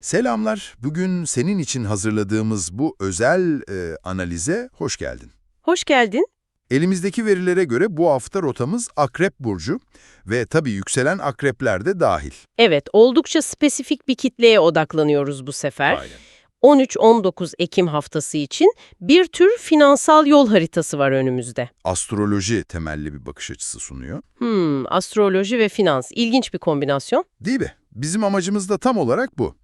Selamlar. Bugün senin için hazırladığımız bu özel e, analize hoş geldin. Hoş geldin. Elimizdeki verilere göre bu hafta rotamız Akrep Burcu ve tabii yükselen akrepler de dahil. Evet, oldukça spesifik bir kitleye odaklanıyoruz bu sefer. Aynen. 13-19 Ekim haftası için bir tür finansal yol haritası var önümüzde. Astroloji temelli bir bakış açısı sunuyor. Hmm, astroloji ve finans. İlginç bir kombinasyon. Değil mi? Bizim amacımız da tam olarak bu.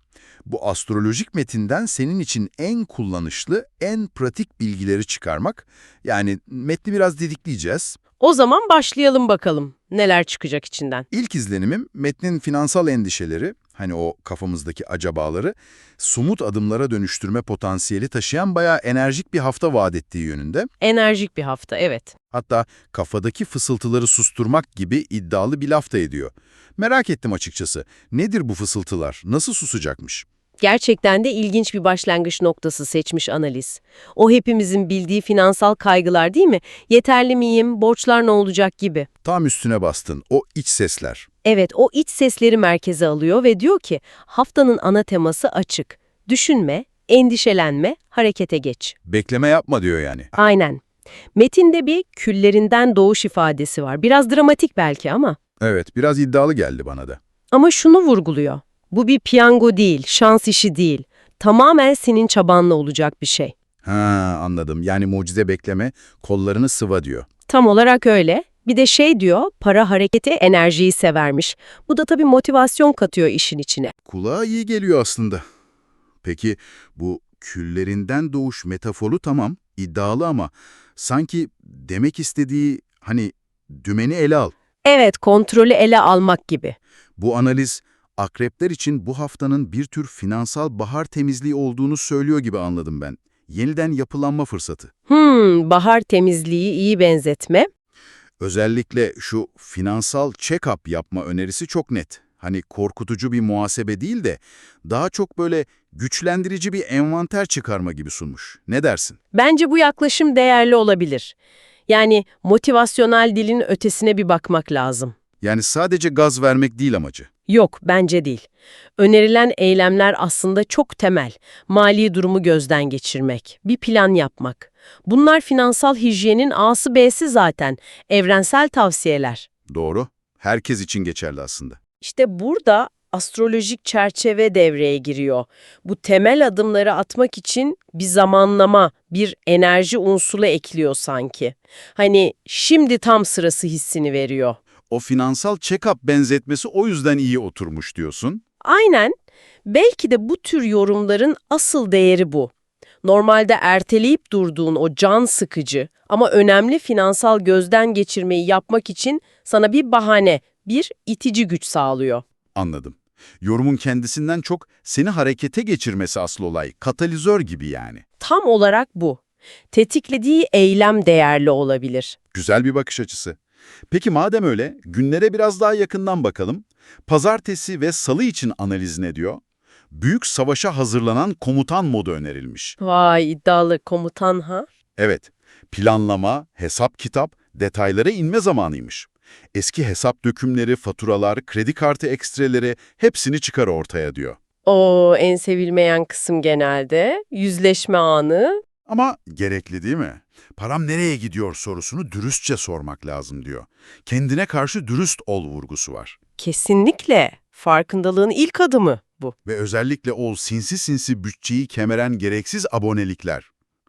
Bu astrolojik metinden senin için en kullanışlı, en pratik bilgileri çıkarmak. Yani metni biraz didikleyeceğiz. O zaman başlayalım bakalım. Neler çıkacak içinden? İlk izlenimim metnin finansal endişeleri, hani o kafamızdaki acabaları, sumut adımlara dönüştürme potansiyeli taşıyan bayağı enerjik bir hafta vaat ettiği yönünde. Enerjik bir hafta, evet. Hatta kafadaki fısıltıları susturmak gibi iddialı bir laf da ediyor. Merak ettim açıkçası. Nedir bu fısıltılar? Nasıl susacakmış? Gerçekten de ilginç bir başlangıç noktası seçmiş analiz. O hepimizin bildiği finansal kaygılar değil mi? Yeterli miyim, borçlar ne olacak gibi. Tam üstüne bastın. O iç sesler. Evet, o iç sesleri merkeze alıyor ve diyor ki haftanın ana teması açık. Düşünme, endişelenme, harekete geç. Bekleme yapma diyor yani. Aynen. Metinde bir küllerinden doğuş ifadesi var. Biraz dramatik belki ama. Evet, biraz iddialı geldi bana da. Ama şunu vurguluyor. Bu bir piyango değil, şans işi değil. Tamamen senin çabanla olacak bir şey. Ha anladım. Yani mucize bekleme, kollarını sıva diyor. Tam olarak öyle. Bir de şey diyor, para hareketi enerjiyi severmiş. Bu da tabii motivasyon katıyor işin içine. Kulağa iyi geliyor aslında. Peki bu küllerinden doğuş metaforu tamam, iddialı ama sanki demek istediği hani dümeni ele al. Evet, kontrolü ele almak gibi. Bu analiz akrepler için bu haftanın bir tür finansal bahar temizliği olduğunu söylüyor gibi anladım ben. Yeniden yapılanma fırsatı. Hmm, bahar temizliği iyi benzetme. Özellikle şu finansal check-up yapma önerisi çok net. Hani korkutucu bir muhasebe değil de daha çok böyle güçlendirici bir envanter çıkarma gibi sunmuş. Ne dersin? Bence bu yaklaşım değerli olabilir. Yani motivasyonel dilin ötesine bir bakmak lazım. Yani sadece gaz vermek değil amacı. Yok, bence değil. Önerilen eylemler aslında çok temel. Mali durumu gözden geçirmek, bir plan yapmak. Bunlar finansal hijyenin A'sı B'si zaten. Evrensel tavsiyeler. Doğru. Herkes için geçerli aslında. İşte burada astrolojik çerçeve devreye giriyor. Bu temel adımları atmak için bir zamanlama, bir enerji unsuru ekliyor sanki. Hani şimdi tam sırası hissini veriyor. O finansal check-up benzetmesi o yüzden iyi oturmuş diyorsun. Aynen. Belki de bu tür yorumların asıl değeri bu. Normalde erteleyip durduğun o can sıkıcı ama önemli finansal gözden geçirmeyi yapmak için sana bir bahane, bir itici güç sağlıyor. Anladım. Yorumun kendisinden çok seni harekete geçirmesi asıl olay. Katalizör gibi yani. Tam olarak bu. Tetiklediği eylem değerli olabilir. Güzel bir bakış açısı. Peki madem öyle, günlere biraz daha yakından bakalım. Pazartesi ve salı için analiz ne diyor? Büyük savaşa hazırlanan komutan modu önerilmiş. Vay iddialı komutan ha? Evet, planlama, hesap kitap, detaylara inme zamanıymış. Eski hesap dökümleri, faturalar, kredi kartı ekstreleri hepsini çıkar ortaya diyor. O en sevilmeyen kısım genelde. Yüzleşme anı. Ama gerekli değil mi? Param nereye gidiyor sorusunu dürüstçe sormak lazım diyor. Kendine karşı dürüst ol vurgusu var. Kesinlikle. Farkındalığın ilk adımı bu. Ve özellikle o sinsi sinsi bütçeyi kemeren gereksiz abonelikler.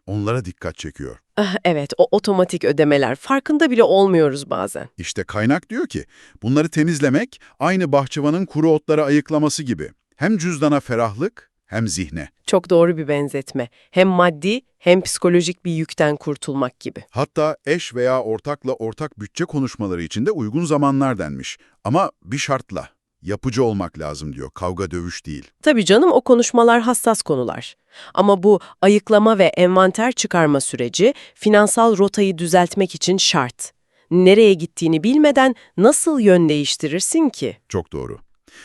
Onlara dikkat çekiyor. Ah, Evet, o otomatik ödemeler. Farkında bile olmuyoruz bazen. İşte kaynak diyor ki, bunları temizlemek aynı bahçıvanın kuru otları ayıklaması gibi. Hem cüzdana ferahlık hem zihne. Çok doğru bir benzetme. Hem maddi hem psikolojik bir yükten kurtulmak gibi. Hatta eş veya ortakla ortak bütçe konuşmaları için de uygun zamanlar denmiş. Ama bir şartla, yapıcı olmak lazım diyor, kavga dövüş değil. Tabii canım o konuşmalar hassas konular. Ama bu ayıklama ve envanter çıkarma süreci finansal rotayı düzeltmek için şart. Nereye gittiğini bilmeden nasıl yön değiştirirsin ki? Çok doğru.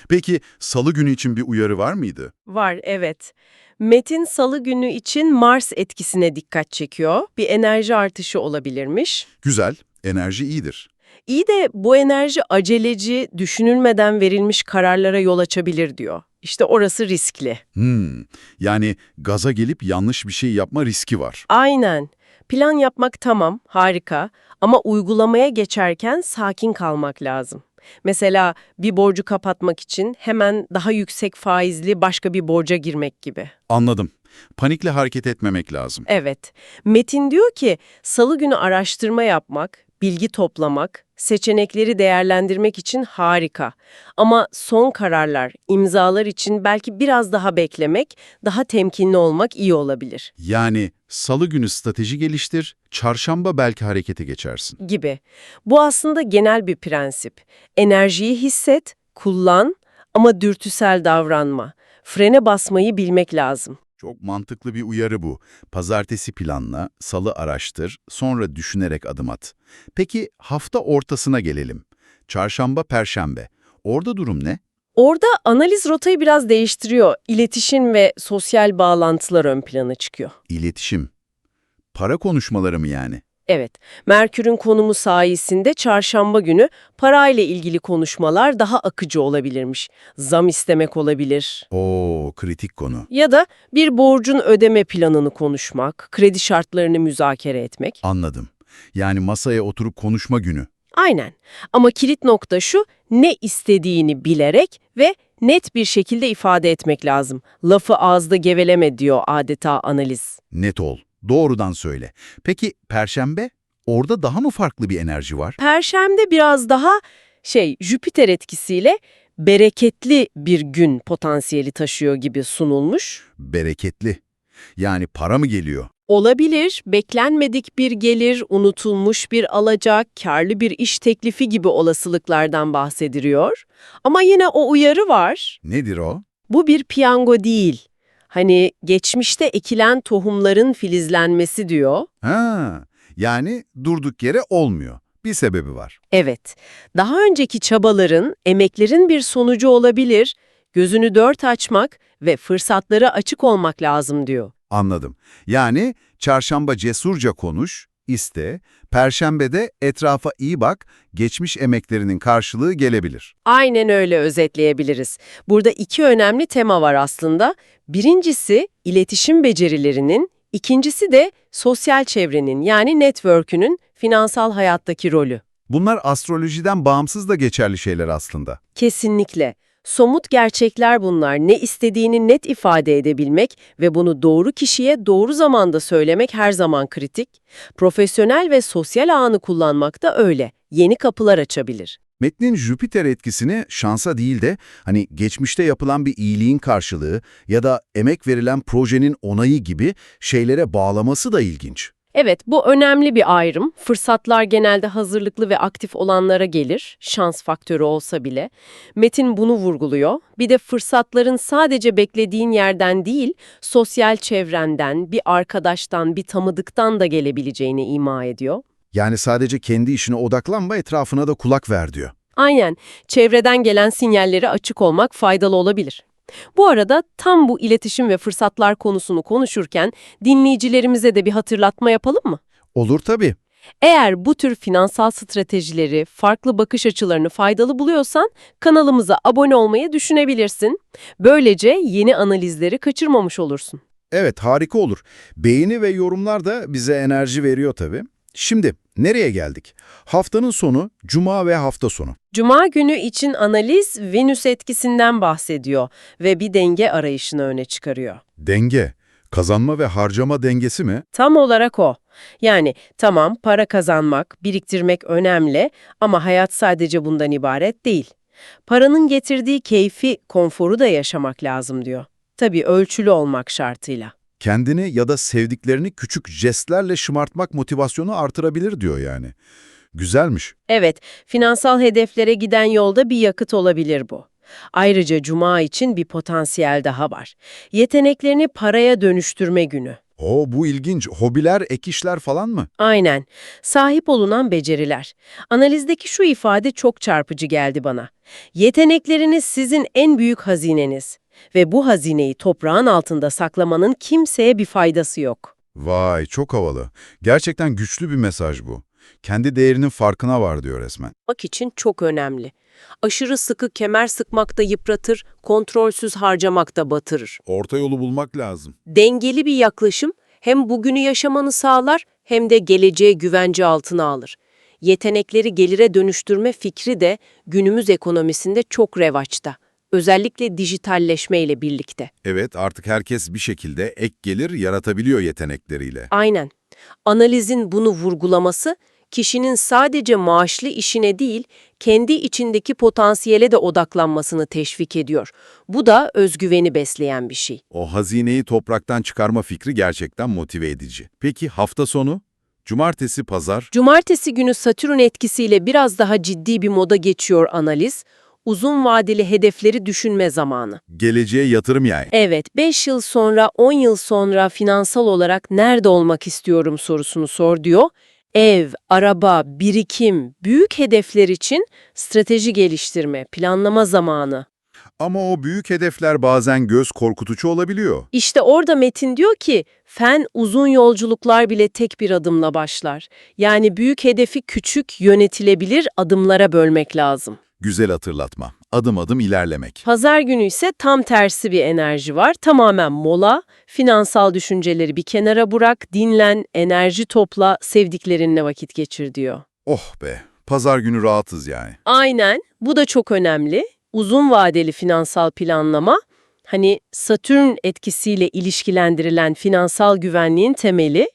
Peki salı günü için bir uyarı var mıydı? Var, evet. Metin salı günü için Mars etkisine dikkat çekiyor. Bir enerji artışı olabilirmiş. Güzel, enerji iyidir. İyi de bu enerji aceleci, düşünülmeden verilmiş kararlara yol açabilir diyor. İşte orası riskli. Hmm, yani gaza gelip yanlış bir şey yapma riski var. Aynen. Plan yapmak tamam, harika ama uygulamaya geçerken sakin kalmak lazım. Mesela bir borcu kapatmak için hemen daha yüksek faizli başka bir borca girmek gibi. Anladım. Panikle hareket etmemek lazım. Evet. Metin diyor ki salı günü araştırma yapmak, bilgi toplamak, seçenekleri değerlendirmek için harika. Ama son kararlar, imzalar için belki biraz daha beklemek, daha temkinli olmak iyi olabilir Yani salı günü strateji geliştir, çarşamba belki harekete geçersin. gibi. Bu aslında genel bir prensip. Enerjiyi hisset, kullan ama dürtüsel davranma. Frene basmayı bilmek lazım. Çok mantıklı bir uyarı bu. Pazartesi planla, salı araştır, sonra düşünerek adım at. Peki hafta ortasına gelelim. Çarşamba, perşembe. Orada durum ne? Orada analiz rotayı biraz değiştiriyor. İletişim ve sosyal bağlantılar ön plana çıkıyor. İletişim. Para konuşmaları mı yani? Evet, Merkür'ün konumu sayesinde çarşamba günü parayla ilgili konuşmalar daha akıcı olabilirmiş. Zam istemek olabilir. Oo, kritik konu. Ya da bir borcun ödeme planını konuşmak, kredi şartlarını müzakere etmek. Anladım. Yani masaya oturup konuşma günü. Aynen. Ama kilit nokta şu, ne istediğini bilerek ve net bir şekilde ifade etmek lazım. Lafı ağızda geveleme diyor adeta analiz. Net ol. Doğrudan söyle. Peki perşembe? Orada daha mı farklı bir enerji var? Perşembe biraz daha şey Jüpiter etkisiyle bereketli bir gün potansiyeli taşıyor gibi sunulmuş. Bereketli. Yani para mı geliyor? Olabilir, beklenmedik bir gelir, unutulmuş bir alacak, karlı bir iş teklifi gibi olasılıklardan bahsediliyor. Ama yine o uyarı var. Nedir o? Bu bir piyango değil. Hani geçmişte ekilen tohumların filizlenmesi diyor. Ha, yani durduk yere olmuyor. Bir sebebi var. Evet, daha önceki çabaların, emeklerin bir sonucu olabilir, gözünü dört açmak ve fırsatlara açık olmak lazım diyor. Anladım. Yani çarşamba cesurca konuş, iste, perşembede etrafa iyi bak, geçmiş emeklerinin karşılığı gelebilir. Aynen öyle özetleyebiliriz. Burada iki önemli tema var aslında. Birincisi iletişim becerilerinin, ikincisi de sosyal çevrenin yani network'ünün finansal hayattaki rolü. Bunlar astrolojiden bağımsız da geçerli şeyler aslında. Kesinlikle. Somut gerçekler bunlar. Ne istediğini net ifade edebilmek ve bunu doğru kişiye doğru zamanda söylemek her zaman kritik. Profesyonel ve sosyal ağını kullanmak da öyle. Yeni kapılar açabilir. Metnin Jüpiter etkisini şansa değil de hani geçmişte yapılan bir iyiliğin karşılığı ya da emek verilen projenin onayı gibi şeylere bağlaması da ilginç. Evet, bu önemli bir ayrım. Fırsatlar genelde hazırlıklı ve aktif olanlara gelir, şans faktörü olsa bile. Metin bunu vurguluyor. Bir de fırsatların sadece beklediğin yerden değil, sosyal çevrenden, bir arkadaştan, bir tanıdıktan da gelebileceğini ima ediyor. Yani sadece kendi işine odaklanma, etrafına da kulak ver diyor. Aynen, çevreden gelen sinyallere açık olmak faydalı olabilir. Bu arada tam bu iletişim ve fırsatlar konusunu konuşurken dinleyicilerimize de bir hatırlatma yapalım mı? Olur tabii. Eğer bu tür finansal stratejileri, farklı bakış açılarını faydalı buluyorsan kanalımıza abone olmayı düşünebilirsin. Böylece yeni analizleri kaçırmamış olursun. Evet harika olur. Beğeni ve yorumlar da bize enerji veriyor tabii. Şimdi nereye geldik? Haftanın sonu, cuma ve hafta sonu. Cuma günü için analiz Venüs etkisinden bahsediyor ve bir denge arayışını öne çıkarıyor. Denge, kazanma ve harcama dengesi mi? Tam olarak o. Yani tamam para kazanmak, biriktirmek önemli ama hayat sadece bundan ibaret değil. Paranın getirdiği keyfi, konforu da yaşamak lazım diyor. Tabii ölçülü olmak şartıyla. Kendini ya da sevdiklerini küçük jestlerle şımartmak motivasyonu artırabilir diyor yani. Güzelmiş. Evet, finansal hedeflere giden yolda bir yakıt olabilir bu. Ayrıca cuma için bir potansiyel daha var. Yeteneklerini paraya dönüştürme günü. O bu ilginç. Hobiler, ek işler falan mı? Aynen. Sahip olunan beceriler. Analizdeki şu ifade çok çarpıcı geldi bana. Yetenekleriniz sizin en büyük hazineniz. Ve bu hazineyi toprağın altında saklamanın kimseye bir faydası yok. Vay çok havalı. Gerçekten güçlü bir mesaj bu. Kendi değerinin farkına var diyor resmen. Yapmak için çok önemli. Aşırı sıkı kemer sıkmak da yıpratır, kontrolsüz harcamak da batırır. Orta yolu bulmak lazım. Dengeli bir yaklaşım hem bugünü yaşamanı sağlar hem de geleceğe güvence altına alır. Yetenekleri gelire dönüştürme fikri de günümüz ekonomisinde çok revaçta. Özellikle dijitalleşme ile birlikte. Evet, artık herkes bir şekilde ek gelir yaratabiliyor yetenekleriyle. Aynen. Analizin bunu vurgulaması, kişinin sadece maaşlı işine değil, kendi içindeki potansiyele de odaklanmasını teşvik ediyor. Bu da özgüveni besleyen bir şey. O hazineyi topraktan çıkarma fikri gerçekten motive edici. Peki hafta sonu? Cumartesi, pazar? Cumartesi günü Satürn etkisiyle biraz daha ciddi bir moda geçiyor analiz. Uzun vadeli hedefleri düşünme zamanı. Geleceğe yatırım yani. Evet, 5 yıl sonra, 10 yıl sonra finansal olarak nerede olmak istiyorum sorusunu sor diyor. Ev, araba, birikim, büyük hedefler için strateji geliştirme, planlama zamanı. Ama o büyük hedefler bazen göz korkutucu olabiliyor. İşte orada Metin diyor ki, fen uzun yolculuklar bile tek bir adımla başlar. Yani büyük hedefi küçük, yönetilebilir adımlara bölmek lazım. Güzel hatırlatma. Adım adım ilerlemek. Pazar günü ise tam tersi bir enerji var. Tamamen mola, finansal düşünceleri bir kenara bırak, dinlen, enerji topla, sevdiklerinle vakit geçir diyor. Oh be, pazar günü rahatız yani. Aynen, bu da çok önemli. Uzun vadeli finansal planlama, hani Satürn etkisiyle ilişkilendirilen finansal güvenliğin temeli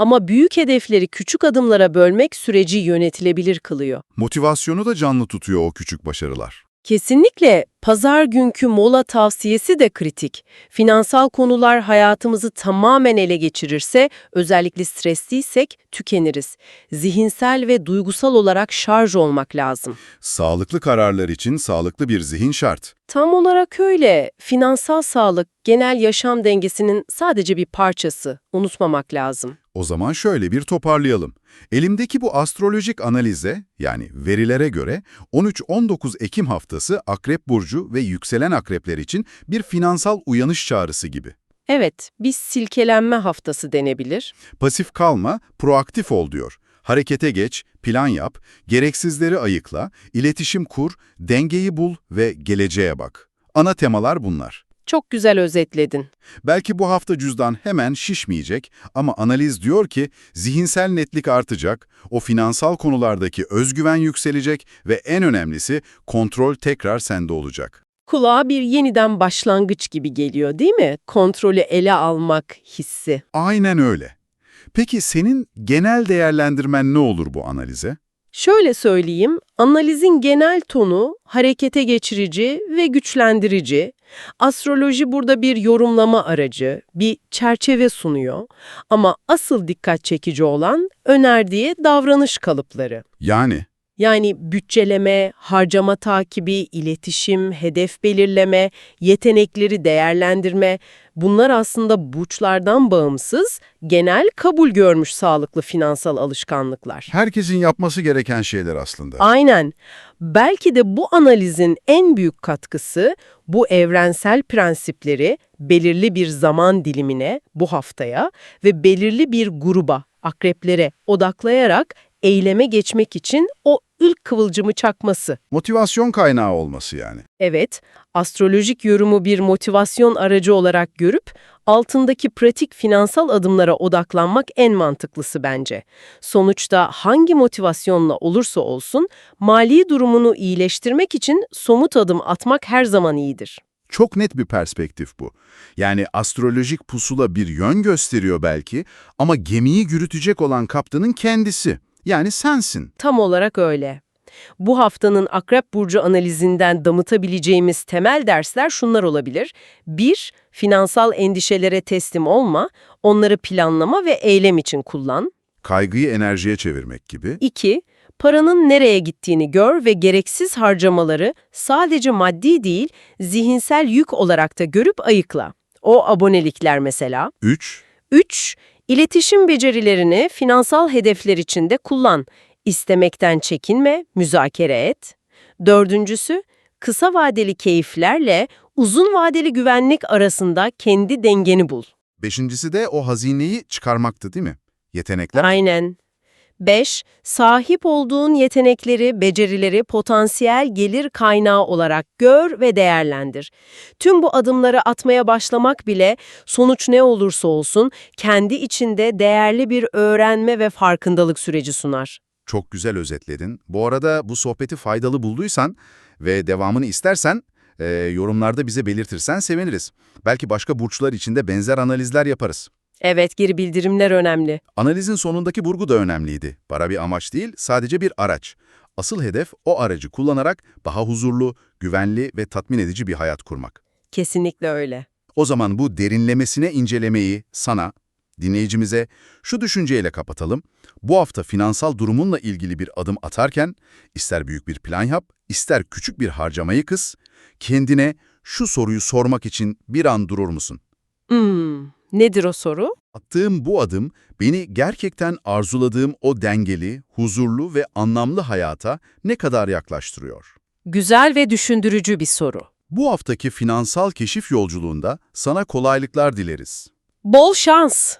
ama büyük hedefleri küçük adımlara bölmek süreci yönetilebilir kılıyor. Motivasyonu da canlı tutuyor o küçük başarılar. Kesinlikle pazar günkü mola tavsiyesi de kritik. Finansal konular hayatımızı tamamen ele geçirirse, özellikle stresliysek tükeniriz. Zihinsel ve duygusal olarak şarj olmak lazım. Sağlıklı kararlar için sağlıklı bir zihin şart. Tam olarak öyle. Finansal sağlık, genel yaşam dengesinin sadece bir parçası. Unutmamak lazım. O zaman şöyle bir toparlayalım. Elimdeki bu astrolojik analize, yani verilere göre 13-19 Ekim haftası Akrep Burcu ve yükselen akrepler için bir finansal uyanış çağrısı gibi. Evet, bir silkelenme haftası denebilir. Pasif kalma, proaktif ol diyor. Harekete geç, plan yap, gereksizleri ayıkla, iletişim kur, dengeyi bul ve geleceğe bak. Ana temalar bunlar. Çok güzel özetledin. Belki bu hafta cüzdan hemen şişmeyecek ama analiz diyor ki zihinsel netlik artacak, o finansal konulardaki özgüven yükselecek ve en önemlisi kontrol tekrar sende olacak. Kulağa bir yeniden başlangıç gibi geliyor değil mi? Kontrolü ele almak hissi. Aynen öyle. Peki senin genel değerlendirmen ne olur bu analize? Şöyle söyleyeyim, analizin genel tonu harekete geçirici ve güçlendirici. Astroloji burada bir yorumlama aracı, bir çerçeve sunuyor. Ama asıl dikkat çekici olan önerdiği davranış kalıpları. Yani Yani bütçeleme, harcama takibi, iletişim, hedef belirleme, yetenekleri değerlendirme bunlar aslında burçlardan bağımsız, genel kabul görmüş sağlıklı finansal alışkanlıklar. herkesin yapması gereken şeyler aslında. Aynen. Belki de bu analizin en büyük katkısı bu evrensel prensipleri belirli bir zaman dilimine, bu haftaya ve belirli bir gruba, akreplere odaklayarak eyleme geçmek için o ilk kıvılcımı çakması. Motivasyon kaynağı olması yani. Evet, astrolojik yorumu bir motivasyon aracı olarak görüp altındaki pratik finansal adımlara odaklanmak en mantıklısı bence. Sonuçta hangi motivasyonla olursa olsun mali durumunu iyileştirmek için somut adım atmak her zaman iyidir. Çok net bir perspektif bu. Yani astrolojik pusula bir yön gösteriyor belki ama gemiyi yürütecek olan kaptanın kendisi. Yani sensin. Tam olarak öyle. Bu haftanın Akrep Burcu analizinden damıtabileceğimiz temel dersler şunlar olabilir. 1. Finansal endişelere teslim olma, onları planlama ve eylem için kullan. Kaygıyı enerjiye çevirmek gibi. 2. Paranın nereye gittiğini gör ve gereksiz harcamaları sadece maddi değil, zihinsel yük olarak da görüp ayıkla. O abonelikler mesela. 3. 3. İletişim becerilerini finansal hedefler içinde kullan. İstemekten çekinme, müzakere et. Dördüncüsü, kısa vadeli keyiflerle uzun vadeli güvenlik arasında kendi dengeni bul. Beşincisi de o hazineyi çıkarmaktı değil mi? Yetenekler. Aynen. 5. Sahip olduğun yetenekleri, becerileri potansiyel gelir kaynağı olarak gör ve değerlendir. Tüm bu adımları atmaya başlamak bile sonuç ne olursa olsun kendi içinde değerli bir öğrenme ve farkındalık süreci sunar. Çok güzel özetledin. Bu arada bu sohbeti faydalı bulduysan ve devamını istersen e, yorumlarda bize belirtirsen seviniriz. Belki başka burçlar için de benzer analizler yaparız. Evet, geri bildirimler önemli. Analizin sonundaki vurgu da önemliydi. Para bir amaç değil, sadece bir araç. Asıl hedef o aracı kullanarak daha huzurlu, güvenli ve tatmin edici bir hayat kurmak. Kesinlikle öyle. O zaman bu derinlemesine incelemeyi sana, dinleyicimize şu düşünceyle kapatalım. Bu hafta finansal durumunla ilgili bir adım atarken, ister büyük bir plan yap, ister küçük bir harcamayı kıs, kendine şu soruyu sormak için bir an durur musun? Hmm, nedir o soru? Attığım bu adım beni gerçekten arzuladığım o dengeli, huzurlu ve anlamlı hayata ne kadar yaklaştırıyor? Güzel ve düşündürücü bir soru. Bu haftaki finansal keşif yolculuğunda sana kolaylıklar dileriz. Bol şans.